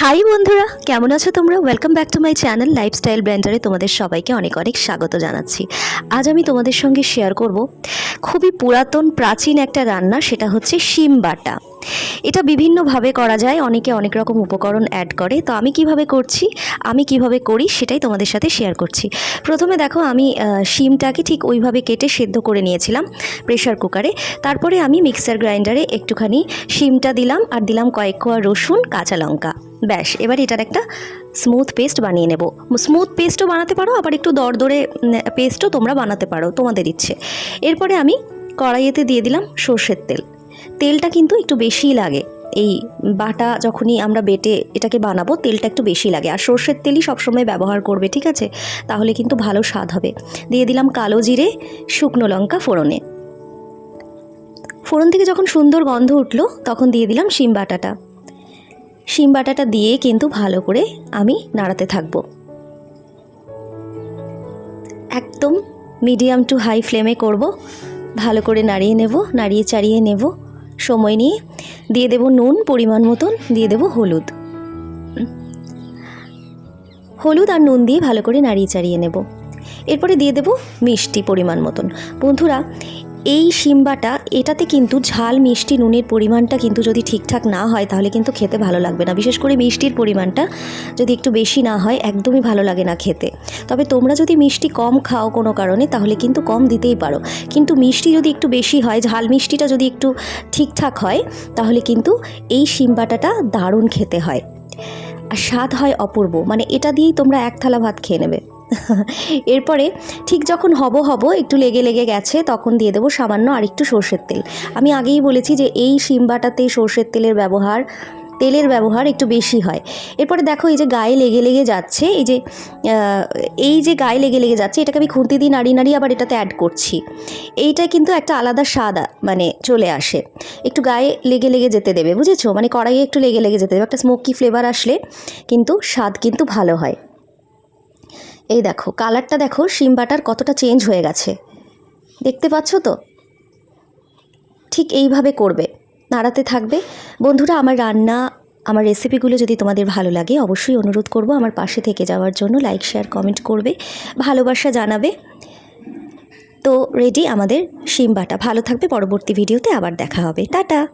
High বন্ধুরা, কেমন আছো তোমরা? Welcome back to my channel lifestyle ব্র্যান্ডারে তোমাদের সবাইকে অনেক অনেক স্বাগত জানাচ্ছি। আজ আমি তোমাদের সঙ্গে শেয়ার করব খুবই পুরাতন, প্রাচীন একটা রান্না, সেটা হচ্ছে শিম বাটা। এটা বিভিন্নভাবে করা যায়, অনেকে অনেক রকম উপকরণ অ্যাড করে। তো আমি কীভাবে করছি, আমি কীভাবে করি, সেটাই তোমাদের সাথে শেয়ার করছি। প্রথমে দেখো, আমি শিমটাকে ঠিক ওইভাবে কেটে সেদ্ধ করে নিয়েছিলাম প্রেশার কুকারে তারপরে আমি মিক্সার গ্রাইন্ডারে একটুখানি শিমটা দিলাম, আর দিলাম কয়েক কোয়া রসুন, কাঁচা লঙ্কা। ব্যাস, এবার এটার একটা স্মুথ পেস্ট বানিয়ে নেব। স্মুথ পেস্টও বানাতে পারো, আবার একটু দরদরে পেস্টও তোমরা বানাতে পারো, তোমাদের ইচ্ছে। এরপরে আমি কড়াইয়েতে দিয়ে দিলাম সর্ষের তেল। তেলটা কিন্তু একটু বেশিই লাগে। এই বাটা যখনই আমরা বেটে এটাকে বানাবো, তেলটা একটু বেশি লাগে। আর সর্ষের তেলই সবসময় ব্যবহার করবে, ঠিক আছে? তাহলে কিন্তু ভালো স্বাদ হবে। দিয়ে দিলাম কালো জিরে, শুকনো লঙ্কা ফোড়নে। ফোড়ন থেকে যখন সুন্দর গন্ধ উঠল, তখন দিয়ে দিলাম শিম বাটাটা। শিম বাটাটা দিয়ে কিন্তু ভালো করে আমি নাড়াতে থাকব। একদম মিডিয়াম টু হাই ফ্লেমে করব। ভালো করে নাড়িয়ে নেব, নাড়িয়ে চাড়িয়ে নেব। সময় নিয়ে দিয়ে দেব নুন, পরিমাণ মতন দিয়ে দেব হলুদ। হলুদ আর নুন দিয়ে ভালো করে নাড়িয়ে চাড়িয়ে নেব। এরপরে দিয়ে দেব মিষ্টি পরিমাণ মতন। বন্ধুরা এই শিমবাটা এটাতে কিন্তু ঝাল, মিষ্টি, নুনের পরিমাণটা কিন্তু যদি ঠিকঠাক না হয়, তাহলে কিন্তু খেতে ভালো লাগবে না। বিশেষ করে মিষ্টির পরিমাণটা যদি একটু বেশি না হয়, একদমই ভালো লাগে না খেতে। তবে তোমরা যদি মিষ্টি কম খাও কোনো কারণে, তাহলে কিন্তু কম দিতেই পারো। কিন্তু মিষ্টি যদি একটু বেশি হয়, ঝাল মিষ্টিটা যদি একটু ঠিকঠাক হয়, তাহলে কিন্তু এই শিমবাটাটা দারুণ খেতে হয়। আর স্বাদ হয় অপূর্ব। মানে এটা দিয়েই তোমরা এক থালা ভাত খেয়ে নেবে। এরপরে ঠিক যখন হব হব, একটু লেগে লেগে গেছে, তখন দিয়ে দেবো সামান্য আর একটু সর্ষের তেল। আমি আগেই বলেছি যে এই শিম বাটাতে সর্ষের তেলের ব্যবহার তেলের ব্যবহার একটু বেশি হয়। এরপরে দেখো এই যে গায়ে লেগে লেগে যাচ্ছে, এই যে এই যে গায়ে লেগে লেগে যাচ্ছে, এটাকে আমি খুন্তি দিয়ে নাড়িয়ে নাড়িয়ে আবার এটাতে অ্যাড করছি। এইটা কিন্তু একটা আলাদা স্বাদ মানে চলে আসে। একটু গায়ে লেগে লেগে যেতে দেবে, বুঝেছ? মানে কড়াইয়ে একটু লেগে লেগে যেতে দেবে, একটা স্মোকি ফ্লেভার আসলে কিন্তু স্বাদ কিন্তু ভালো হয়। এই দেখো, কালারটা দেখো, শিম বাটার কতটা চেঞ্জ হয়ে গেছে। দেখতে পাচ্ছ তো? ঠিক এইভাবে করবে, নাড়াতে থাকবে। বন্ধুরা, আমার রান্না, আমার রেসিপিগুলো যদি তোমাদের ভালো লাগে, অবশ্যই অনুরোধ করব আমার পাশে থেকে যাওয়ার জন্য। লাইক শেয়ার কমেন্ট করবে, ভালোবাসা জানাবে। তো রেডি আমাদের শিম বাটা। ভালো থাকবে, পরবর্তী ভিডিওতে আবার দেখা হবে। টাটা!